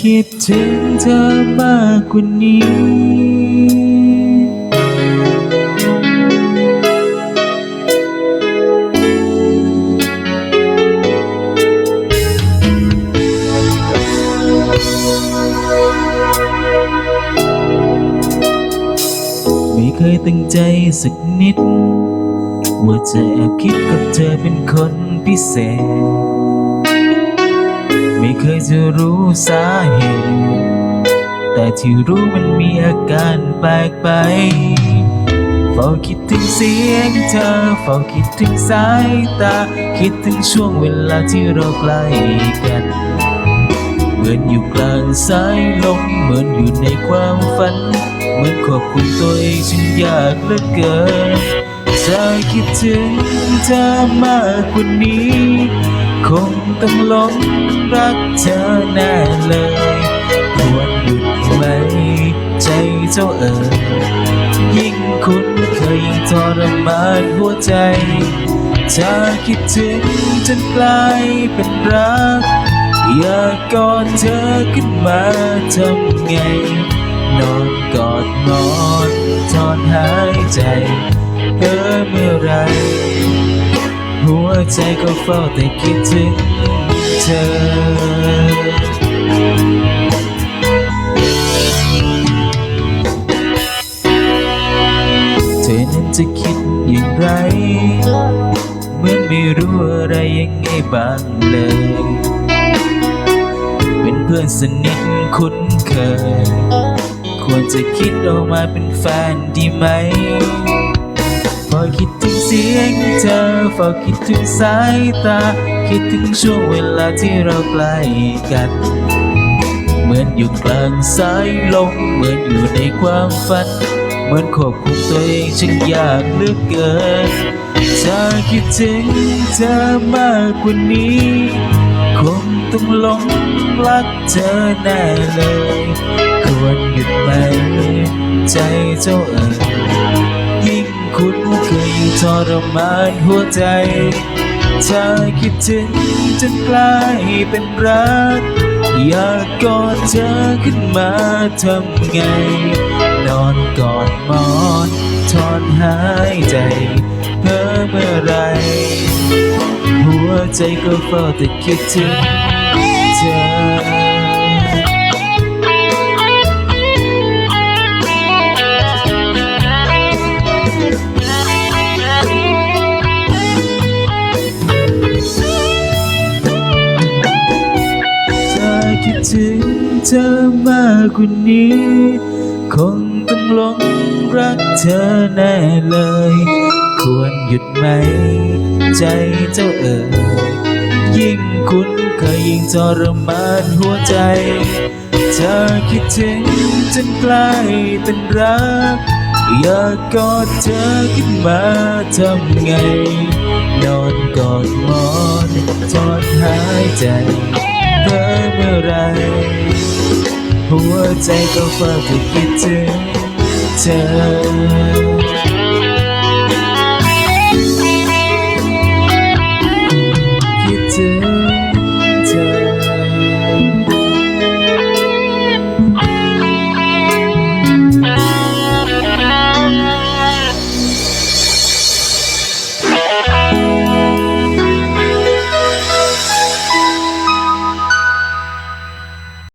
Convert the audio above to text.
คิดถึงเธอมากกว่านี้ไม่เคยตั้งใจสักนิด ว่าจะแอบคิดกับเธอเป็นคนพิเศษ ไม่เคยจะรู้สาเหตุ แต่ที่รู้มันมีอาการแปลกไปเฝ้าคิดถึงเสียงเธอเฝ้าคิดถึงสายตา คิดถึงช่วงเวลาที่เราใกล้กันเหมือนอยู่กลางสายลมเหมือนอยู่ในความฝัน เหมือนควบคุมตัวเองฉันยากเหลือเกินจะคิดถึงเธอมากกว่านี้ คงต้องหลงรักเธอแน่เลยควรหยุดไหม ใจเจ้าเอ๋ยยิ่งคุ้นเคยยิ่งทรมานหัวใจจะคิดถึงจนกลายเป็นรัก อยากกอดเธอขึ้นมาทำไง นอนกอดนอนถอนหายใจเออเมื่อไร หัวใจก็เฝ้าแต่คิดถึงเธอเธอนั้นจะคิดอย่างไร เหมือนไม่รู้อะไรยังไงบ้างเลย เป็นเพื่อนสนิทคุ้นเคย ควรจะคิดออกมาเป็นแฟนดีไหม พอคิดถึงเสียงเธอพอคิดถึงสายตา คิดถึงช่วงเวลาที่เราใกล้กัน เหมือนอยู่กลางสายลมเหมือนอยู่ในความฝัน เหมือนควบคุมตัวเองฉันยากเหลือเกินจะคิดถึงเธอมากกว่านี้ คงต้องหลงรักเธอแน่เลย ควรหยุดไหมใจเจ้าเอ๋ย ทรมานหัวใจถ้าคิดถึงจนกลายเป็นรัก อยากกอดเธอขึ้นมาทำไง นอนกอดหมอนถอนหายใจ เพ้อเมื่อไร หัวใจก็เฝ้าแต่คิดถึงเธอ ธอมากกว่านี้ คงต้องหลงรักเธอแน่เลย ควรหยุดไหม ใจเจ้าเอ๋ยยิ่งคุ้นเคยยิ่งทรมานหัวใจ เธอคิดถึงจนกลายเป็นรัก อยากกอดเธอขึ้นมาทำไง นอนกอดหมอนถอนหายใจเธอเมื่อไร หัวใจก็เฝ้าแต่คิดถึงเธอ